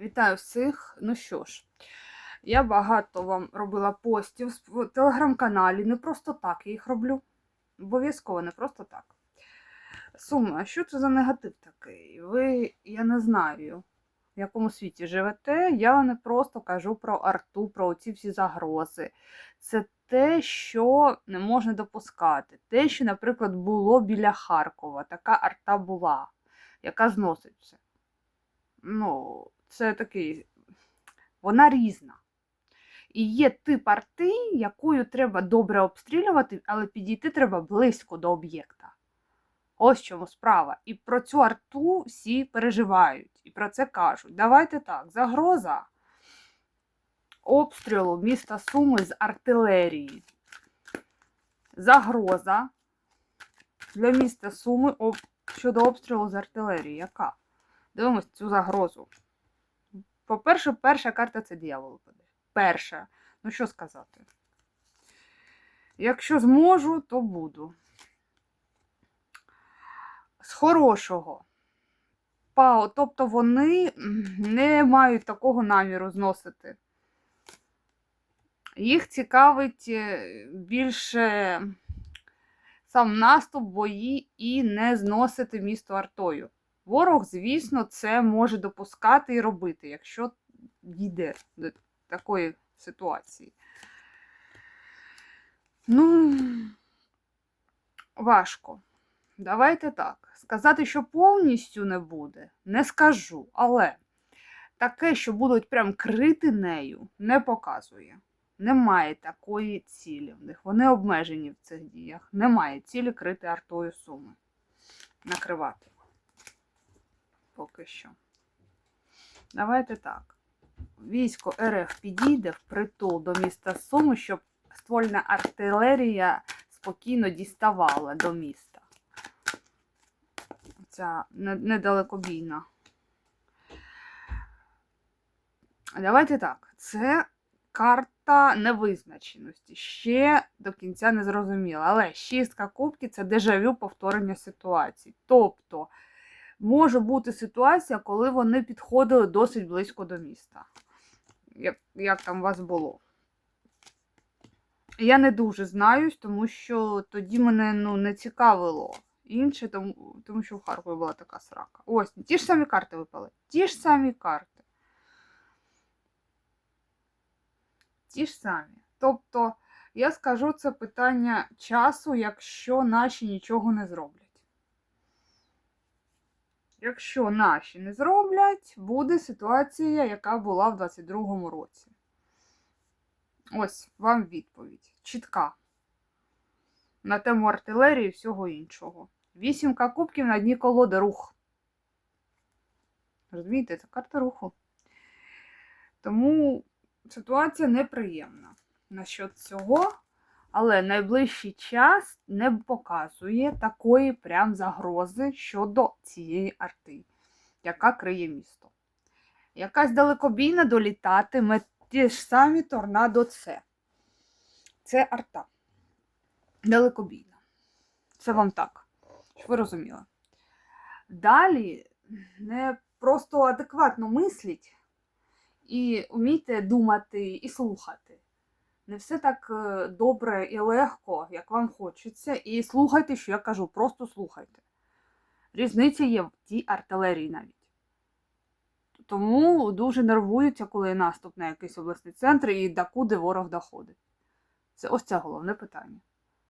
Вітаю всіх. Ну що ж, я багато вам робила постів в телеграм-каналі. Не просто так я їх роблю. Обов'язково не просто так. Сума, а що це за негатив такий? Ви, я не знаю, в якому світі живете. Я не просто кажу про арту, про ці всі загрози. Це те, що не можна допускати. Те, що, наприклад, було біля Харкова. Така арта була, яка зносить все. Ну, це такий, вона різна. І є тип арти, якою треба добре обстрілювати, але підійти треба близько до об'єкта. Ось чому справа. І про цю арту всі переживають і про це кажуть. Давайте так, загроза обстрілу міста Суми з артилерії. Загроза для міста Суми щодо обстрілу з артилерії. Яка? Дивимось цю загрозу. По-перше, перша карта це дьявол випаде. Перша. Ну що сказати? Якщо зможу, то буду. З хорошого. ПАО, тобто вони не мають такого наміру зносити. Їх цікавить е, більше сам наступ, бої і не зносити місто артою. Ворог, звісно, це може допускати і робити, якщо дійде до такої ситуації. Ну, важко. Давайте так. Сказати, що повністю не буде, не скажу. Але таке, що будуть прям крити нею, не показує. Немає такої цілі в них. Вони обмежені в цих діях. Немає цілі крити артою суми. Накривати. Поки що. Давайте так. Військо РФ підійде в притул до міста Суми, щоб ствольна артилерія спокійно діставала до міста. Ця недалекобійна. Давайте так. Це карта невизначеності. Ще до кінця не зрозуміла. Але шістка кубків це дежавю повторення ситуації. Тобто може бути ситуація, коли вони підходили досить близько до міста. Як, як там у вас було? Я не дуже знаюсь, тому що тоді мене ну, не цікавило інше, тому, тому що в Харкові була така срака. Ось, ті ж самі карти випали. Ті ж самі карти. Ті ж самі. Тобто, я скажу, це питання часу, якщо наші нічого не зроблять. Якщо наші не зроблять, буде ситуація, яка була в 22-му році. Ось вам відповідь. Чітка. На тему артилерії і всього іншого. Вісімка кубків на дні колоди рух. Розумієте, це карта руху. Тому ситуація неприємна насчет цього, але найближчий час не показує такої прям загрози щодо цієї арти, яка криє місто. Якась далекобійна долітатиме ті ж самі торнадо С. Це арта. Далекобійна. Це вам так, щоб ви розуміли. Далі не просто адекватно мисліть і вмійте думати і слухати. Не все так е, добре і легко, як вам хочеться. І слухайте, що я кажу, просто слухайте. Різниця є в тій артилерії навіть. Тому дуже нервуються, коли наступ на якийсь обласний центр і докуди ворог доходить. Це ось це головне питання.